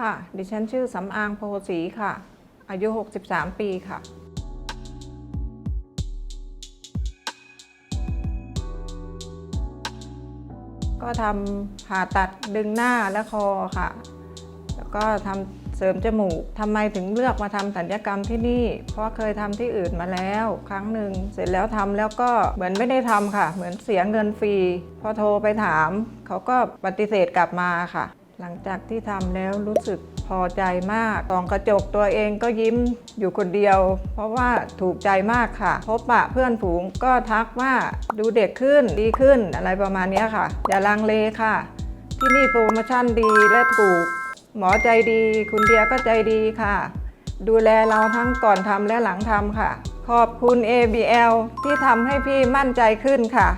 ค่ะ ดิฉันชื่อสำอางโพสีค่ะ อายุ 63 ปีค่ะ ก็ทำผ่าตัดดึงหน้าและคอค่ะ แล้วก็ทำเสริมจมูกทำไมถึงเลือกมาทำสัญญกรรมที่นี่ เพราะเคยทำที่อื่นมาแล้ว ครั้งหนึ่งเสร็จแล้วทำแล้วก็เหมือนไม่ได้ทำค่ะ เหมือนเสียเงินฟรี พอโทรไปถาม เขาก็ปฏิเสธกลับมาค่ะ หลังจากที่ทำแล้วรู้สึกพอใจมากตองกระจกตัวเองก็ยิ้มอยู่คนเดียว เพราะว่าถูกใจมากค่ะ พบปะเพื่อนฝูงก็ทักว่าดูเด็กขึ้นดีขึ้นอะไรประมาณนี้ค่ะ อย่าลังเลค่ะ ที่นี่โปรโมชั่นดีและถูก หมอใจดี คุณเดียก็ใจดีค่ะ ดูแลเราทั้งก่อนทำและหลังทำค่ะ ขอบคุณ ABL ที่ทำให้พี่มั่นใจขึ้นค่ะ